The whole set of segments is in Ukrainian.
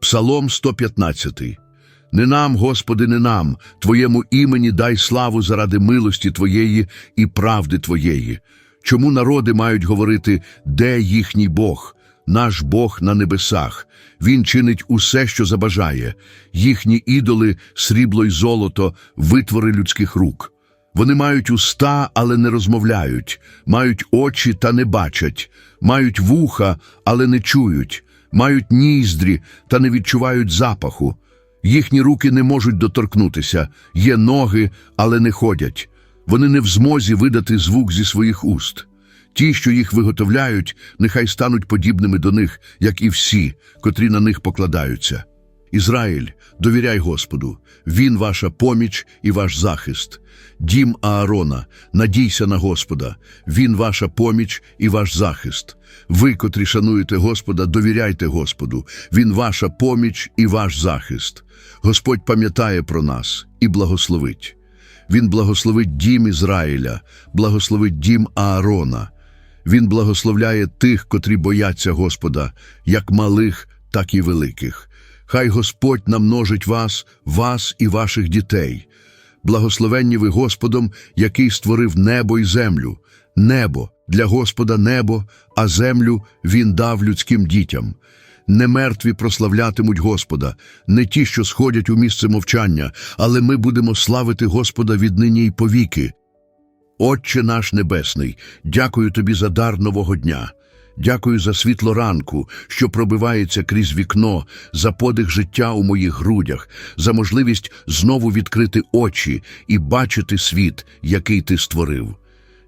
Псалом 115. Не нам, Господи, не нам, Твоєму імені дай славу заради милості Твоєї і правди Твоєї. Чому народи мають говорити, де їхній Бог? Наш Бог на небесах. Він чинить усе, що забажає. Їхні ідоли, срібло й золото, витвори людських рук. Вони мають уста, але не розмовляють, мають очі та не бачать, мають вуха, але не чують, мають ніздрі та не відчувають запаху. Їхні руки не можуть доторкнутися, є ноги, але не ходять. Вони не в змозі видати звук зі своїх уст. Ті, що їх виготовляють, нехай стануть подібними до них, як і всі, котрі на них покладаються. Ізраїль, довіряй Господу, Він ваша поміч і ваш захист. Дім Аарона, надійся на Господа, Він ваша поміч і ваш захист. Ви, котрі шануєте Господа, довіряйте Господу, Він ваша поміч і ваш захист. Господь пам'ятає про нас і благословить. Він благословить дім Ізраїля, благословить дім Аарона. Він благословляє тих, котрі бояться Господа, як малих, так і великих. Хай Господь намножить вас, вас і ваших дітей. Благословенні ви Господом, який створив небо і землю. Небо для Господа небо, а землю Він дав людським дітям. Не мертві прославлятимуть Господа, не ті, що сходять у місце мовчання, але ми будемо славити Господа віднині й повіки. Отче наш Небесний, дякую тобі за дар нового дня. Дякую за світло ранку, що пробивається крізь вікно, за подих життя у моїх грудях, за можливість знову відкрити очі і бачити світ, який ти створив.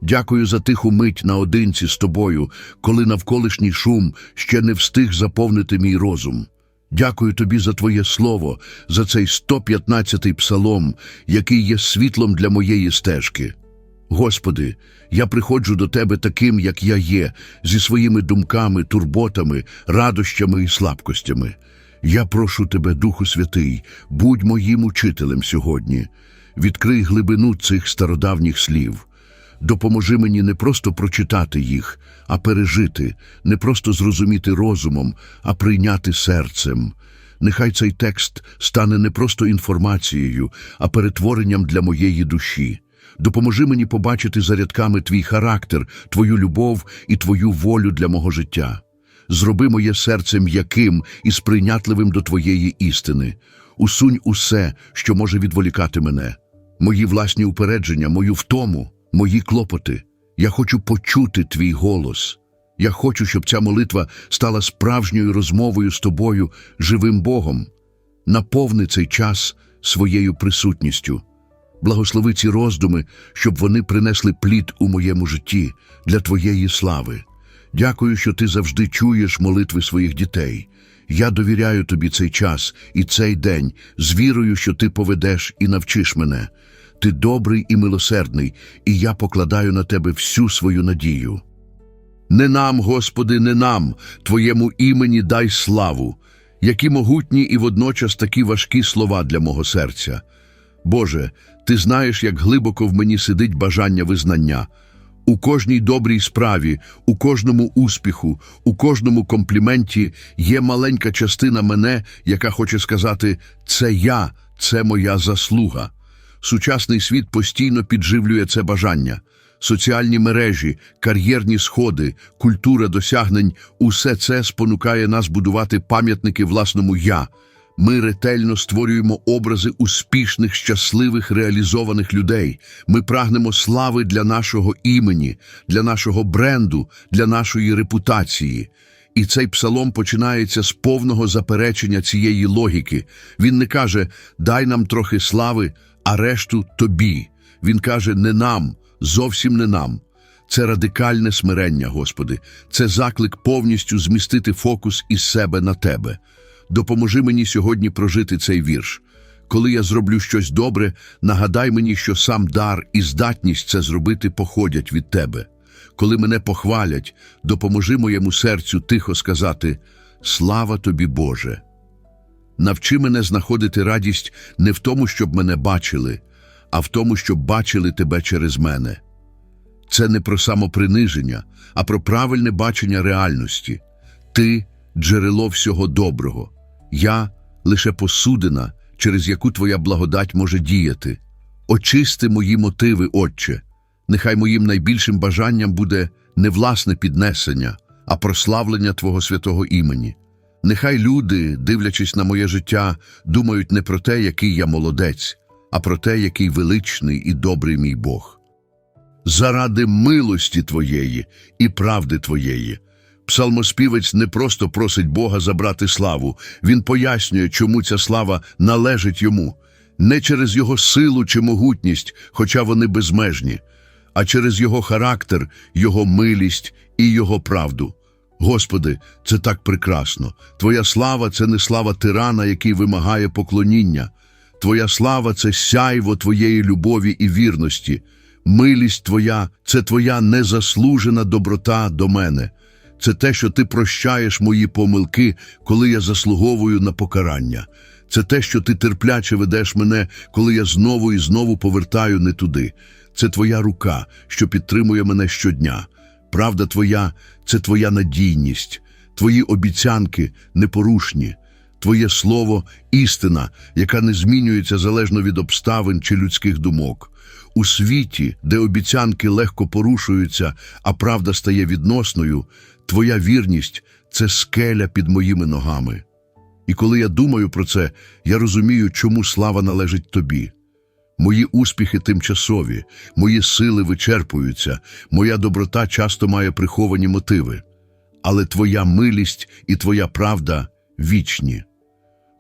Дякую за тиху мить наодинці з тобою, коли навколишній шум ще не встиг заповнити мій розум. Дякую тобі за твоє слово, за цей 115-й псалом, який є світлом для моєї стежки. Господи, я приходжу до Тебе таким, як я є, зі своїми думками, турботами, радощами і слабкостями. Я прошу Тебе, Духу Святий, будь моїм учителем сьогодні. Відкрий глибину цих стародавніх слів. Допоможи мені не просто прочитати їх, а пережити, не просто зрозуміти розумом, а прийняти серцем. Нехай цей текст стане не просто інформацією, а перетворенням для моєї душі. Допоможи мені побачити за рядками твій характер, твою любов і твою волю для мого життя. Зроби моє серце м'яким і сприйнятливим до твоєї істини. Усунь усе, що може відволікати мене, мої власні упередження, мою втому, мої клопоти. Я хочу почути твій голос. Я хочу, щоб ця молитва стала справжньою розмовою з тобою, живим Богом. Наповни цей час своєю присутністю. Благослови ці роздуми, щоб вони принесли плід у моєму житті для Твоєї слави. Дякую, що ти завжди чуєш молитви своїх дітей. Я довіряю тобі цей час і цей день з вірою, що ти поведеш і навчиш мене. Ти добрий і милосердний, і я покладаю на тебе всю свою надію. Не нам, Господи, не нам, Твоєму імені дай славу, які могутні і водночас такі важкі слова для мого серця. Боже, ти знаєш, як глибоко в мені сидить бажання визнання. У кожній добрій справі, у кожному успіху, у кожному компліменті є маленька частина мене, яка хоче сказати це я, це моя заслуга. Сучасний світ постійно підживлює це бажання. Соціальні мережі, кар'єрні сходи, культура досягнень усе це спонукає нас будувати пам'ятники власному я. Ми ретельно створюємо образи успішних, щасливих, реалізованих людей. Ми прагнемо слави для нашого імені, для нашого бренду, для нашої репутації. І цей псалом починається з повного заперечення цієї логіки. Він не каже «дай нам трохи слави, а решту тобі». Він каже «не нам, зовсім не нам». Це радикальне смирення, Господи, це заклик повністю змістити фокус із себе на Тебе. Допоможи мені сьогодні прожити цей вірш. Коли я зроблю щось добре, нагадай мені, що сам дар і здатність це зробити походять від Тебе. Коли мене похвалять, допоможи моєму серцю тихо сказати Слава тобі, Боже! Навчи мене знаходити радість не в тому, щоб мене бачили, а в тому, щоб бачили тебе через мене. Це не про самоприниження, а про правильне бачення реальності. Ти джерело всього доброго. Я лише посудина, через яку твоя благодать може діяти. Очисти мої мотиви, Отче. Нехай моїм найбільшим бажанням буде не власне піднесення, а прославлення Твого святого імені. Нехай люди, дивлячись на моє життя, думають не про те, який я молодець, а про те, який величний і добрий мій Бог. Заради милості Твоєї і правди Твоєї. Псалмоспівець не просто просить Бога забрати славу, він пояснює, чому ця слава належить йому, не через його силу чи могутність, хоча вони безмежні, а через його характер, його милість і його правду. Господи, це так прекрасно. Твоя слава це не слава тирана, який вимагає поклоніння. Твоя слава це сяйво Твоєї любові і вірності. Милість Твоя це Твоя незаслужена доброта до мене. Це те, що ти прощаєш мої помилки, коли я заслуговую на покарання. Це те, що ти терпляче ведеш мене, коли я знову і знову повертаю не туди. Це твоя рука, що підтримує мене щодня. Правда твоя це твоя надійність, твої обіцянки непорушні, твоє слово істина, яка не змінюється залежно від обставин чи людських думок. У світі, де обіцянки легко порушуються, а правда стає відносною, твоя вірність це скеля під моїми ногами. І коли я думаю про це, я розумію, чому слава належить тобі. Мої успіхи тимчасові, мої сили вичерпуються, моя доброта часто має приховані мотиви, але твоя милість і твоя правда вічні.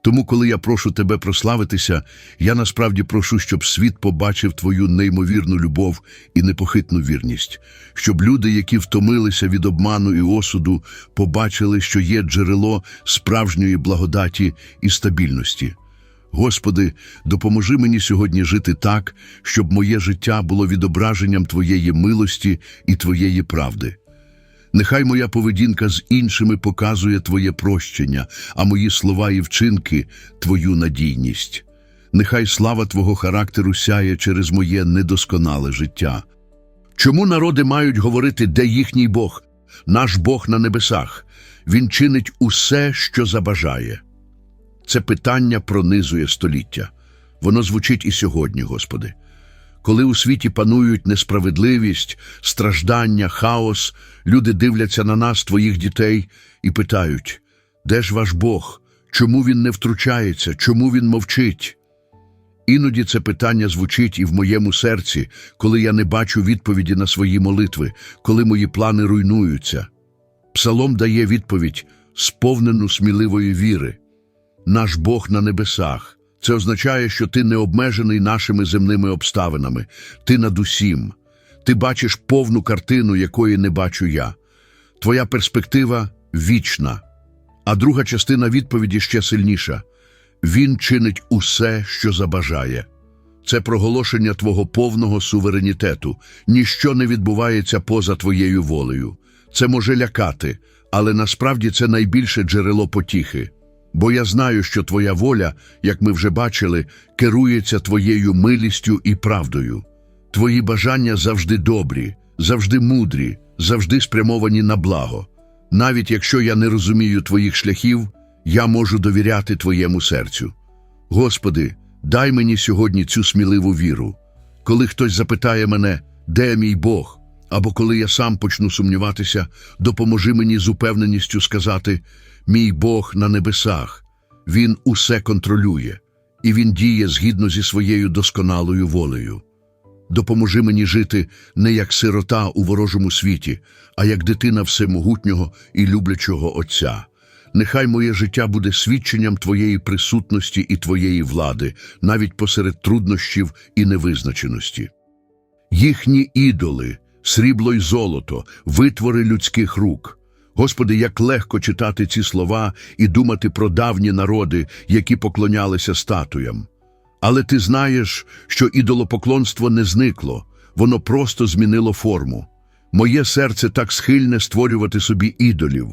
Тому, коли я прошу тебе прославитися, я насправді прошу, щоб світ побачив твою неймовірну любов і непохитну вірність, щоб люди, які втомилися від обману і осуду, побачили, що є джерело справжньої благодаті і стабільності. Господи, допоможи мені сьогодні жити так, щоб моє життя було відображенням Твоєї милості і Твоєї правди. Нехай моя поведінка з іншими показує Твоє прощення, а мої слова і вчинки Твою надійність. Нехай слава Твого характеру сяє через моє недосконале життя. Чому народи мають говорити, де їхній Бог? Наш Бог на небесах. Він чинить усе, що забажає. Це питання пронизує століття. Воно звучить і сьогодні, Господи. Коли у світі панують несправедливість, страждання, хаос, люди дивляться на нас, твоїх дітей, і питають, де ж ваш Бог? Чому він не втручається? Чому він мовчить? Іноді це питання звучить і в моєму серці, коли я не бачу відповіді на свої молитви, коли мої плани руйнуються. Псалом дає відповідь, сповнену сміливої віри. Наш Бог на небесах. Це означає, що ти не обмежений нашими земними обставинами, ти над усім. Ти бачиш повну картину, якої не бачу я. Твоя перспектива вічна. А друга частина відповіді ще сильніша. Він чинить усе, що забажає. Це проголошення твого повного суверенітету. Ніщо не відбувається поза твоєю волею. Це може лякати, але насправді це найбільше джерело потіхи. Бо я знаю, що твоя воля, як ми вже бачили, керується твоєю милістю і правдою. Твої бажання завжди добрі, завжди мудрі, завжди спрямовані на благо. Навіть якщо я не розумію твоїх шляхів, я можу довіряти твоєму серцю. Господи, дай мені сьогодні цю сміливу віру. Коли хтось запитає мене, де мій Бог, або коли я сам почну сумніватися, допоможи мені з упевненістю сказати: Мій Бог на небесах, Він усе контролює, і Він діє згідно зі своєю досконалою волею. Допоможи мені жити не як сирота у ворожому світі, а як дитина всемогутнього і люблячого Отця. Нехай моє життя буде свідченням Твоєї присутності і Твоєї влади, навіть посеред труднощів і невизначеності. Їхні ідоли, срібло й золото, витвори людських рук. Господи, як легко читати ці слова і думати про давні народи, які поклонялися статуям. Але ти знаєш, що ідолопоклонство не зникло, воно просто змінило форму. Моє серце так схильне створювати собі ідолів.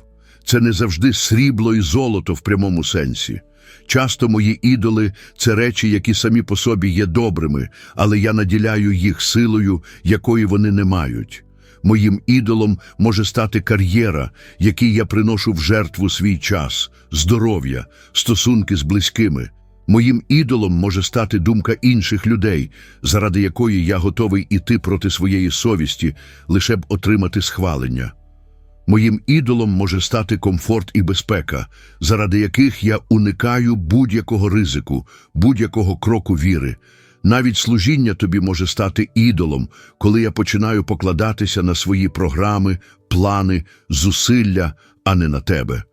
Це не завжди срібло і золото в прямому сенсі. Часто мої ідоли це речі, які самі по собі є добрими, але я наділяю їх силою, якої вони не мають. Моїм ідолом може стати кар'єра, якій я приношу в жертву свій час, здоров'я, стосунки з близькими. Моїм ідолом може стати думка інших людей, заради якої я готовий іти проти своєї совісті, лише б отримати схвалення. Моїм ідолом може стати комфорт і безпека, заради яких я уникаю будь-якого ризику, будь-якого кроку віри. Навіть служіння тобі може стати ідолом, коли я починаю покладатися на свої програми, плани, зусилля, а не на тебе.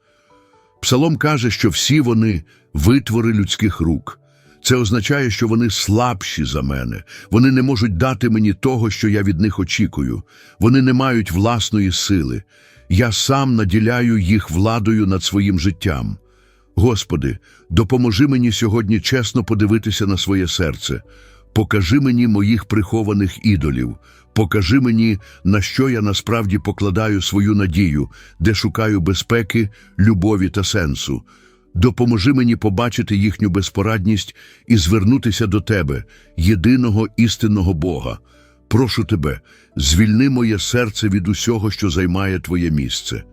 Псалом каже, що всі вони витвори людських рук. Це означає, що вони слабші за мене. Вони не можуть дати мені того, що я від них очікую. Вони не мають власної сили. Я сам наділяю їх владою над своїм життям. Господи, допоможи мені сьогодні чесно подивитися на своє серце. Покажи мені моїх прихованих ідолів. Покажи мені, на що я насправді покладаю свою надію, де шукаю безпеки, любові та сенсу. Допоможи мені побачити їхню безпорадність і звернутися до Тебе, єдиного істинного Бога. Прошу Тебе, звільни моє серце від усього, що займає Твоє місце.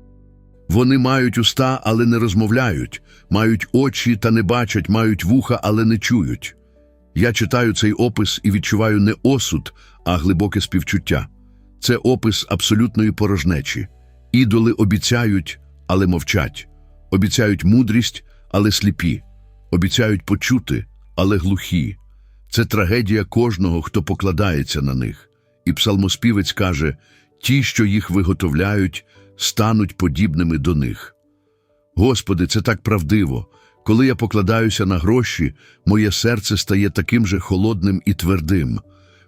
Вони мають уста, але не розмовляють, мають очі та не бачать, мають вуха, але не чують. Я читаю цей опис і відчуваю не осуд, а глибоке співчуття. Це опис абсолютної порожнечі. Ідоли обіцяють, але мовчать, обіцяють мудрість, але сліпі, обіцяють почути, але глухі. Це трагедія кожного, хто покладається на них. І псалмоспівець каже: ті, що їх виготовляють, стануть подібними до них. Господи, це так правдиво. Коли я покладаюся на гроші, моє серце стає таким же холодним і твердим.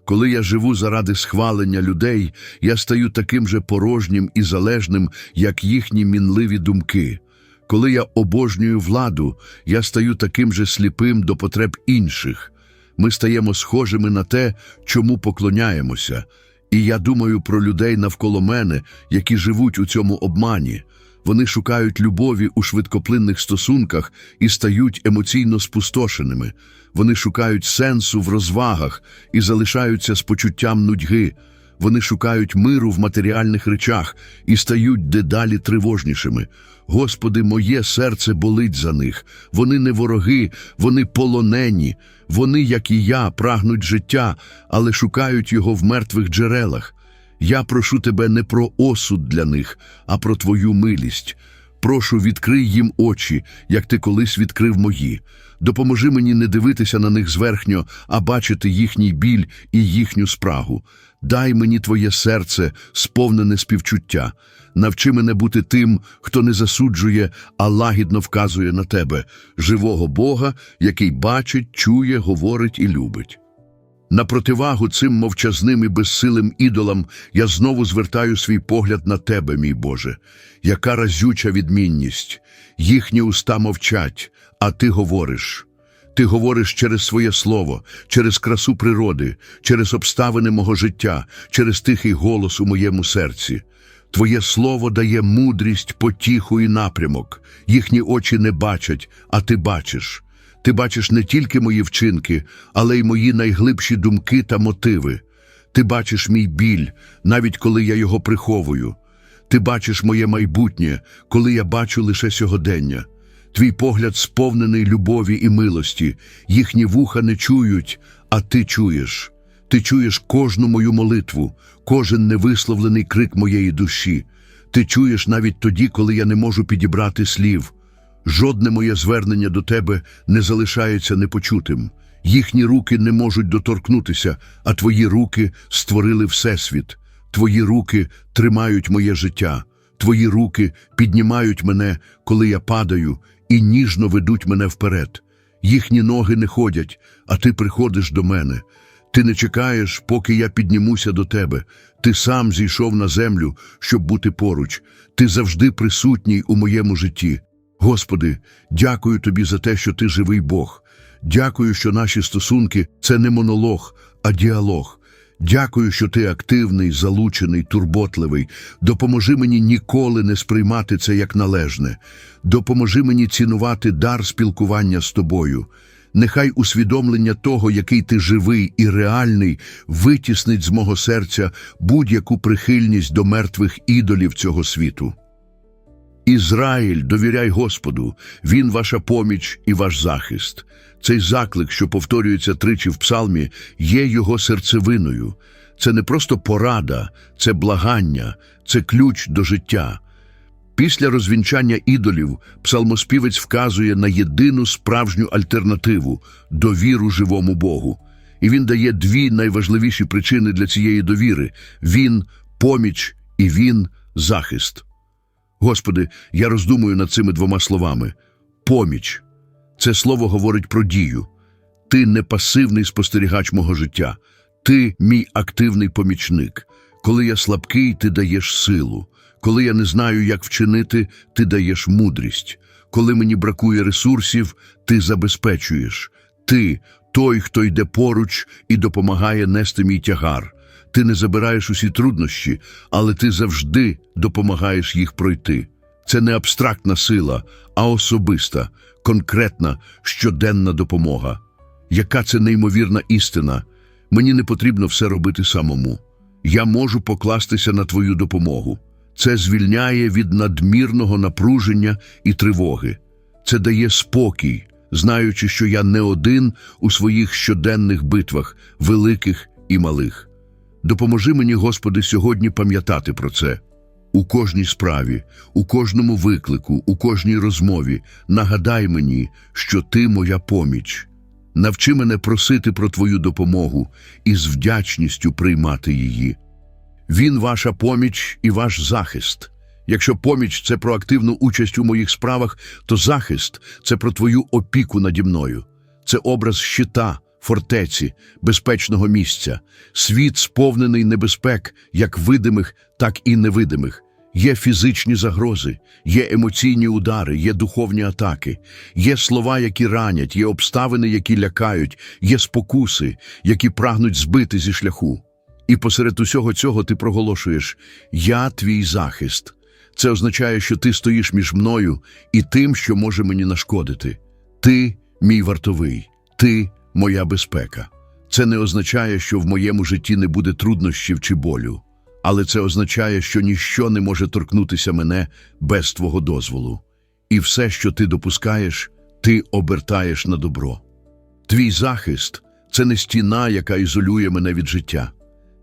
Коли я живу заради схвалення людей, я стаю таким же порожнім і залежним, як їхні мінливі думки. Коли я обожнюю владу, я стаю таким же сліпим до потреб інших. Ми стаємо схожими на те, чому поклоняємося. І я думаю про людей навколо мене, які живуть у цьому обмані. Вони шукають любові у швидкоплинних стосунках і стають емоційно спустошеними. Вони шукають сенсу в розвагах і залишаються з почуттям нудьги. Вони шукають миру в матеріальних речах і стають дедалі тривожнішими. Господи, моє серце болить за них. Вони не вороги, вони полонені. Вони, як і я, прагнуть життя, але шукають його в мертвих джерелах. Я прошу тебе не про осуд для них, а про твою милість. Прошу, відкрий їм очі, як ти колись відкрив мої. Допоможи мені не дивитися на них зверхньо, а бачити їхній біль і їхню спрагу. Дай мені твоє серце, сповнене співчуття. Навчи мене бути тим, хто не засуджує, а лагідно вказує на тебе, живого Бога, який бачить, чує, говорить і любить. На противагу цим мовчазним і безсилим ідолам я знову звертаю свій погляд на тебе, мій Боже. Яка разюча відмінність. Їхні уста мовчать, а ти говориш. Ти говориш через своє слово, через красу природи, через обставини мого життя, через тихий голос у моєму серці. Твоє слово дає мудрість, потіху і напрямок. Їхні очі не бачать, а ти бачиш. Ти бачиш не тільки мої вчинки, але й мої найглибші думки та мотиви. Ти бачиш мій біль, навіть коли я його приховую. Ти бачиш моє майбутнє, коли я бачу лише сьогодення. Твій погляд сповнений любові і милості, їхні вуха не чують, а ти чуєш. Ти чуєш кожну мою молитву, кожен невисловлений крик моєї душі. Ти чуєш навіть тоді, коли я не можу підібрати слів. Жодне моє звернення до тебе не залишається непочутим. Їхні руки не можуть доторкнутися, а твої руки створили Всесвіт. Твої руки тримають моє життя. Твої руки піднімають мене, коли я падаю, і ніжно ведуть мене вперед. Їхні ноги не ходять, а ти приходиш до мене. Ти не чекаєш, поки я піднімуся до тебе. Ти сам зійшов на землю, щоб бути поруч. Ти завжди присутній у моєму житті. Господи, дякую тобі за те, що ти живий Бог. Дякую, що наші стосунки це не монолог, а діалог. Дякую, що ти активний, залучений, турботливий. Допоможи мені ніколи не сприймати це як належне. Допоможи мені цінувати дар спілкування з тобою. Нехай усвідомлення того, який ти живий і реальний, витіснить з мого серця будь-яку прихильність до мертвих ідолів цього світу. Ізраїль, довіряй Господу, Він ваша поміч і ваш захист. Цей заклик, що повторюється тричі в псалмі, є його серцевиною. Це не просто порада, це благання, це ключ до життя. Після розвінчання ідолів псалмоспівець вказує на єдину справжню альтернативу довіру живому Богу. І він дає дві найважливіші причини для цієї довіри: він поміч і він захист. Господи, я роздумую над цими двома словами. Поміч. Це слово говорить про дію. Ти не пасивний спостерігач мого життя. Ти мій активний помічник. Коли я слабкий, ти даєш силу. Коли я не знаю, як вчинити, ти даєш мудрість. Коли мені бракує ресурсів, ти забезпечуєш. Ти той, хто йде поруч і допомагає нести мій тягар. Ти не забираєш усі труднощі, але ти завжди допомагаєш їх пройти. Це не абстрактна сила, а особиста, конкретна, щоденна допомога. Яка це неймовірна істина? Мені не потрібно все робити самому. Я можу покластися на твою допомогу. Це звільняє від надмірного напруження і тривоги. Це дає спокій, знаючи, що я не один у своїх щоденних битвах, великих і малих. Допоможи мені, Господи, сьогодні пам'ятати про це. У кожній справі, у кожному виклику, у кожній розмові нагадай мені, що ти моя поміч. Навчи мене просити про Твою допомогу і з вдячністю приймати її. Він ваша поміч і ваш захист. Якщо поміч це про активну участь у моїх справах, то захист це про твою опіку наді мною. Це образ щита, фортеці, безпечного місця. Світ сповнений небезпек, як видимих, так і невидимих. Є фізичні загрози, є емоційні удари, є духовні атаки, є слова, які ранять, є обставини, які лякають, є спокуси, які прагнуть збити зі шляху. І посеред усього цього ти проголошуєш Я твій захист. Це означає, що ти стоїш між мною і тим, що може мені нашкодити. Ти мій вартовий, ти моя безпека. Це не означає, що в моєму житті не буде труднощів чи болю, але це означає, що ніщо не може торкнутися мене без твого дозволу. І все, що ти допускаєш, ти обертаєш на добро. Твій захист це не стіна, яка ізолює мене від життя.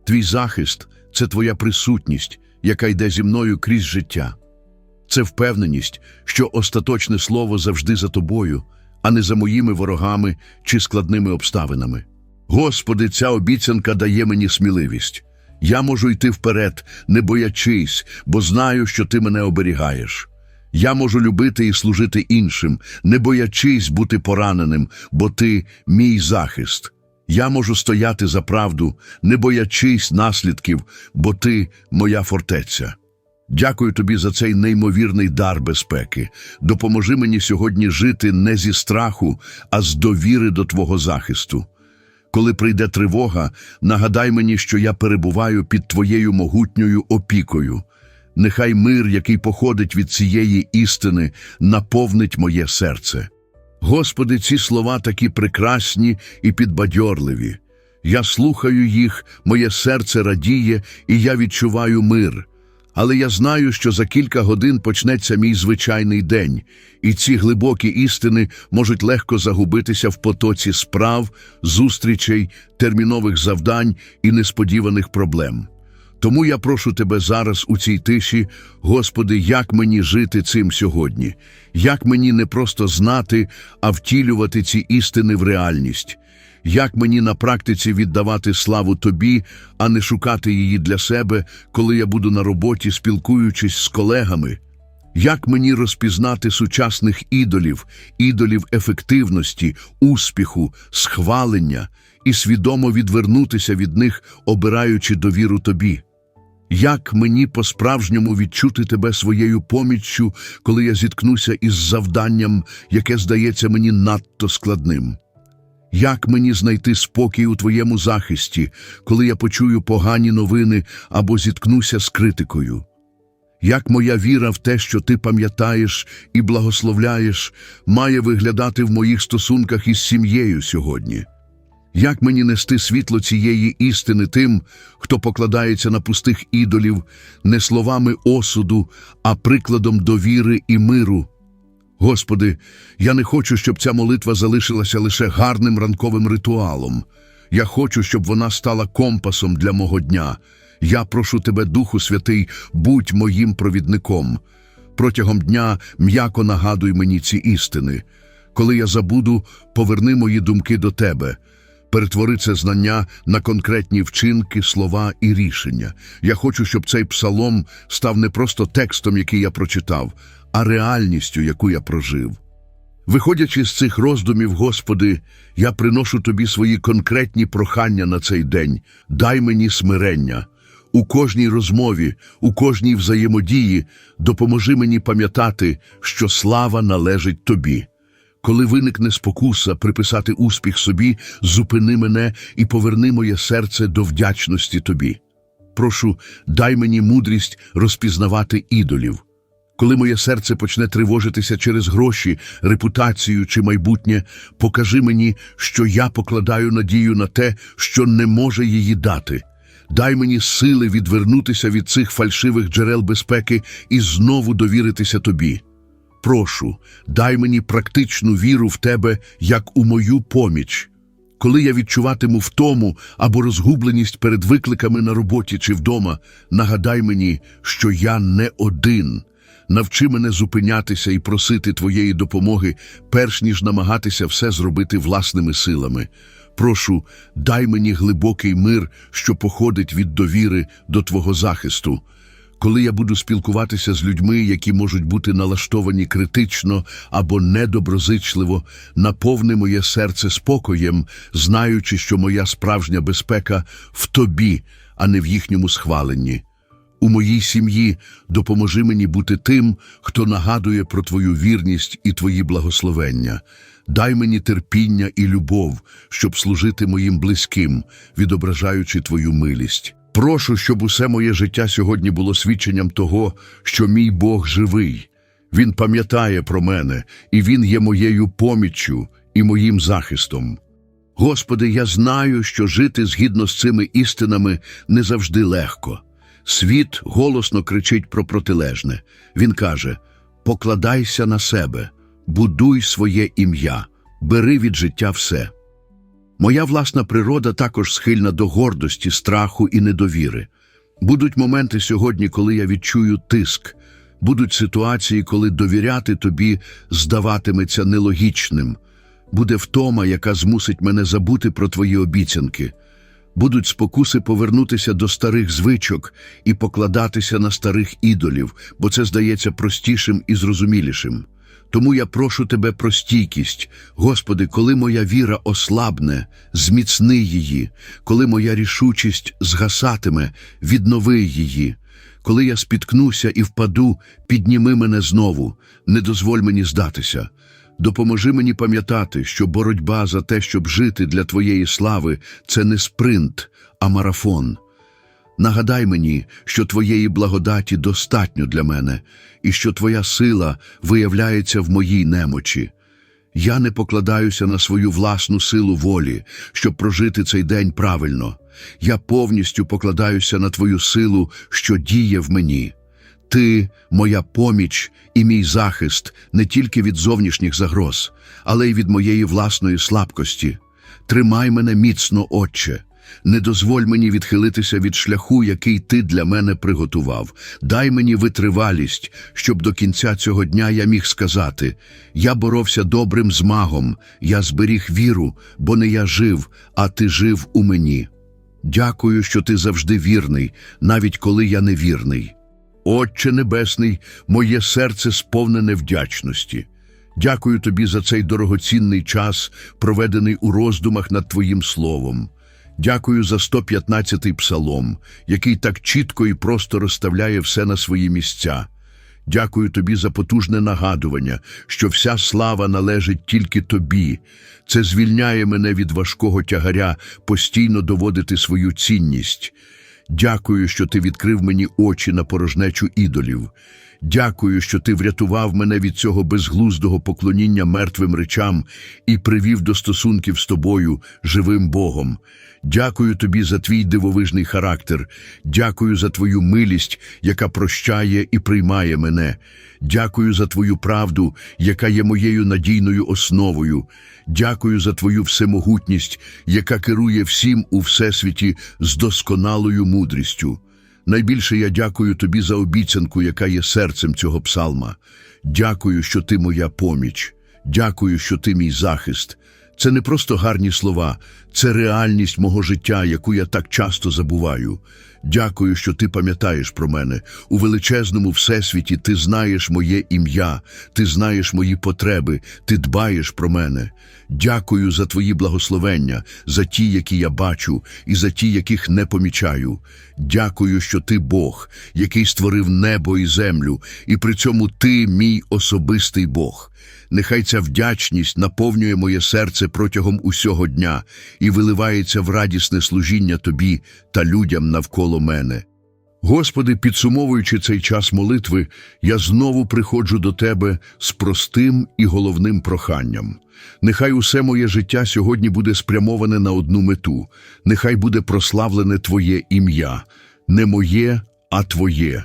Твій захист це твоя присутність, яка йде зі мною крізь життя. Це впевненість, що остаточне слово завжди за тобою, а не за моїми ворогами чи складними обставинами. Господи, ця обіцянка дає мені сміливість. Я можу йти вперед, не боячись, бо знаю, що ти мене оберігаєш. Я можу любити і служити іншим, не боячись бути пораненим, бо ти мій захист. Я можу стояти за правду, не боячись наслідків, бо ти моя фортеця. Дякую тобі за цей неймовірний дар безпеки. Допоможи мені сьогодні жити не зі страху, а з довіри до Твого захисту. Коли прийде тривога, нагадай мені, що я перебуваю під Твоєю могутньою опікою. Нехай мир, який походить від цієї істини, наповнить моє серце. Господи, ці слова такі прекрасні і підбадьорливі. Я слухаю їх, моє серце радіє, і я відчуваю мир. Але я знаю, що за кілька годин почнеться мій звичайний день, і ці глибокі істини можуть легко загубитися в потоці справ, зустрічей, термінових завдань і несподіваних проблем. Тому я прошу тебе зараз у цій тиші, Господи, як мені жити цим сьогодні, як мені не просто знати, а втілювати ці істини в реальність, як мені на практиці віддавати славу Тобі, а не шукати її для себе, коли я буду на роботі, спілкуючись з колегами. Як мені розпізнати сучасних ідолів, ідолів ефективності, успіху, схвалення і свідомо відвернутися від них, обираючи довіру тобі? Як мені по-справжньому відчути тебе своєю поміччю, коли я зіткнуся із завданням, яке здається мені надто складним? Як мені знайти спокій у твоєму захисті, коли я почую погані новини або зіткнуся з критикою? Як моя віра в те, що ти пам'ятаєш і благословляєш, має виглядати в моїх стосунках із сім'єю сьогодні? Як мені нести світло цієї істини тим, хто покладається на пустих ідолів, не словами осуду, а прикладом довіри і миру? Господи, я не хочу, щоб ця молитва залишилася лише гарним ранковим ритуалом. Я хочу, щоб вона стала компасом для мого дня. Я прошу Тебе, Духу Святий, будь моїм провідником. Протягом дня м'яко нагадуй мені ці істини. Коли я забуду, поверни мої думки до Тебе. Перетвори це знання на конкретні вчинки, слова і рішення. Я хочу, щоб цей псалом став не просто текстом, який я прочитав, а реальністю, яку я прожив. Виходячи з цих роздумів, Господи, я приношу Тобі свої конкретні прохання на цей день. Дай мені смирення. У кожній розмові, у кожній взаємодії допоможи мені пам'ятати, що слава належить Тобі. Коли виникне спокуса приписати успіх собі, зупини мене і поверни моє серце до вдячності Тобі. Прошу, дай мені мудрість розпізнавати ідолів. Коли моє серце почне тривожитися через гроші, репутацію чи майбутнє, покажи мені, що я покладаю надію на те, що не може її дати. Дай мені сили відвернутися від цих фальшивих джерел безпеки і знову довіритися тобі. Прошу, дай мені практичну віру в тебе, як у мою поміч. Коли я відчуватиму втому або розгубленість перед викликами на роботі чи вдома, нагадай мені, що я не один. Навчи мене зупинятися і просити твоєї допомоги, перш ніж намагатися все зробити власними силами. Прошу, дай мені глибокий мир, що походить від довіри до Твого захисту. Коли я буду спілкуватися з людьми, які можуть бути налаштовані критично або недоброзичливо, наповни моє серце спокоєм, знаючи, що моя справжня безпека в тобі, а не в їхньому схваленні. У моїй сім'ї допоможи мені бути тим, хто нагадує про твою вірність і твої благословення. Дай мені терпіння і любов, щоб служити моїм близьким, відображаючи твою милість. Прошу, щоб усе моє життя сьогодні було свідченням того, що мій Бог живий. Він пам'ятає про мене, і Він є моєю поміччю і моїм захистом. Господи, я знаю, що жити згідно з цими істинами не завжди легко. Світ голосно кричить про протилежне. Він каже: покладайся на себе, будуй своє ім'я, бери від життя все. Моя власна природа також схильна до гордості, страху і недовіри. Будуть моменти сьогодні, коли я відчую тиск, будуть ситуації, коли довіряти тобі здаватиметься нелогічним, буде втома, яка змусить мене забути про твої обіцянки. Будуть спокуси повернутися до старих звичок і покладатися на старих ідолів, бо це здається простішим і зрозумілішим. Тому я прошу тебе про стійкість. Господи, коли моя віра ослабне, зміцни її, коли моя рішучість згасатиме, віднови її. Коли я спіткнуся і впаду, підніми мене знову, не дозволь мені здатися. Допоможи мені пам'ятати, що боротьба за те, щоб жити для Твоєї слави, це не спринт, а марафон. Нагадай мені, що Твоєї благодаті достатньо для мене, і що Твоя сила виявляється в моїй немочі. Я не покладаюся на свою власну силу волі, щоб прожити цей день правильно. Я повністю покладаюся на Твою силу, що діє в мені. Ти моя поміч і мій захист не тільки від зовнішніх загроз, але й від моєї власної слабкості. Тримай мене міцно, Отче. Не дозволь мені відхилитися від шляху, який ти для мене приготував. Дай мені витривалість, щоб до кінця цього дня я міг сказати: я боровся добрим змагом, я зберіг віру, бо не я жив, а ти жив у мені. Дякую, що ти завжди вірний, навіть коли я невірний. Отче Небесний, моє серце сповнене вдячності. Дякую тобі за цей дорогоцінний час, проведений у роздумах над Твоїм словом. Дякую за 115-й псалом, який так чітко і просто розставляє все на свої місця. Дякую тобі за потужне нагадування, що вся слава належить тільки тобі. Це звільняє мене від важкого тягаря постійно доводити свою цінність. Дякую, що ти відкрив мені очі на порожнечу ідолів. Дякую, що ти врятував мене від цього безглуздого поклоніння мертвим речам і привів до стосунків з тобою, живим Богом. Дякую тобі за твій дивовижний характер. Дякую за твою милість, яка прощає і приймає мене. Дякую за твою правду, яка є моєю надійною основою. Дякую за твою всемогутність, яка керує всім у всесвіті з досконалою мудрістю. Найбільше я дякую тобі за обіцянку, яка є серцем цього псалма. Дякую, що ти моя поміч. Дякую, що ти мій захист. Це не просто гарні слова, це реальність мого життя, яку я так часто забуваю. Дякую, що ти пам'ятаєш про мене. У величезному всесвіті ти знаєш моє ім'я, ти знаєш мої потреби, ти дбаєш про мене. Дякую за твої благословення, за ті, які я бачу, і за ті, яких не помічаю. Дякую, що ти Бог, який створив небо і землю, і при цьому ти мій особистий Бог. Нехай ця вдячність наповнює моє серце протягом усього дня і виливається в радісне служіння тобі та людям навколо мене. Господи, підсумовуючи цей час молитви, я знову приходжу до Тебе з простим і головним проханням. Нехай усе моє життя сьогодні буде спрямоване на одну мету, нехай буде прославлене Твоє ім'я, не моє, а Твоє.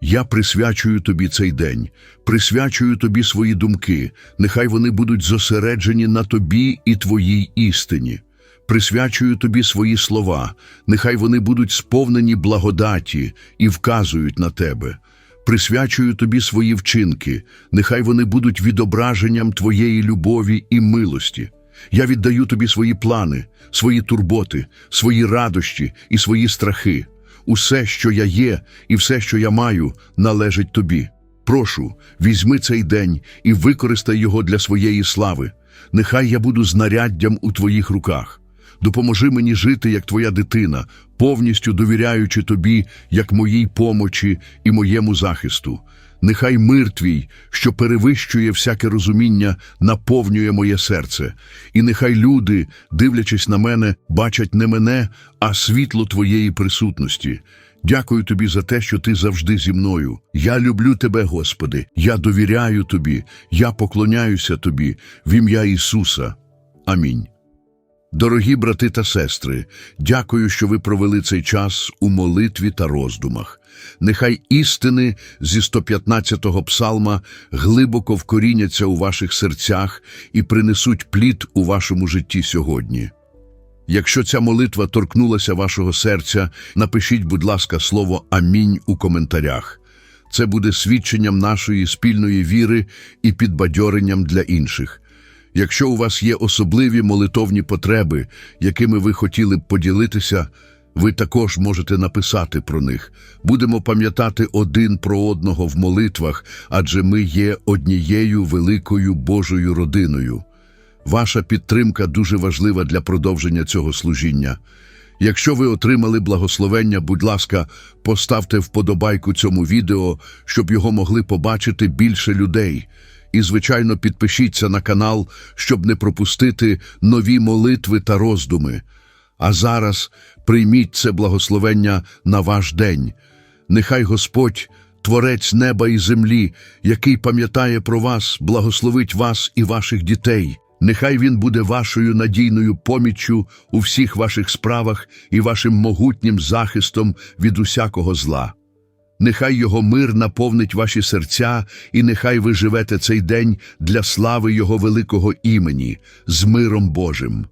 Я присвячую тобі цей день, присвячую тобі свої думки, нехай вони будуть зосереджені на тобі і твоїй істині. Присвячую тобі свої слова, нехай вони будуть сповнені благодаті і вказують на тебе. Присвячую тобі свої вчинки, нехай вони будуть відображенням твоєї любові і милості. Я віддаю тобі свої плани, свої турботи, свої радощі і свої страхи. Усе, що я є, і все, що я маю, належить тобі. Прошу, візьми цей день і використай його для своєї слави. Нехай я буду знаряддям у твоїх руках. Допоможи мені жити як твоя дитина, повністю довіряючи тобі, як моїй помочі і моєму захисту. Нехай мир твій, що перевищує всяке розуміння, наповнює моє серце, і нехай люди, дивлячись на мене, бачать не мене, а світло твоєї присутності. Дякую тобі за те, що ти завжди зі мною. Я люблю тебе, Господи, я довіряю тобі, я поклоняюся тобі в ім'я Ісуса. Амінь. Дорогі брати та сестри, дякую, що ви провели цей час у молитві та роздумах. Нехай істини зі 115-го псалма глибоко вкоріняться у ваших серцях і принесуть плід у вашому житті сьогодні. Якщо ця молитва торкнулася вашого серця, напишіть, будь ласка, слово Амінь у коментарях. Це буде свідченням нашої спільної віри і підбадьоренням для інших. Якщо у вас є особливі молитовні потреби, якими ви хотіли б поділитися, ви також можете написати про них. Будемо пам'ятати один про одного в молитвах, адже ми є однією великою Божою родиною. Ваша підтримка дуже важлива для продовження цього служіння. Якщо ви отримали благословення, будь ласка, поставте вподобайку цьому відео, щоб його могли побачити більше людей. І, звичайно, підпишіться на канал, щоб не пропустити нові молитви та роздуми. А зараз прийміть це благословення на ваш день. Нехай Господь, Творець неба і землі, який пам'ятає про вас, благословить вас і ваших дітей. Нехай Він буде вашою надійною поміччю у всіх ваших справах і вашим могутнім захистом від усякого зла. Нехай Його мир наповнить ваші серця, і нехай ви живете цей день для слави Його великого імені з миром Божим.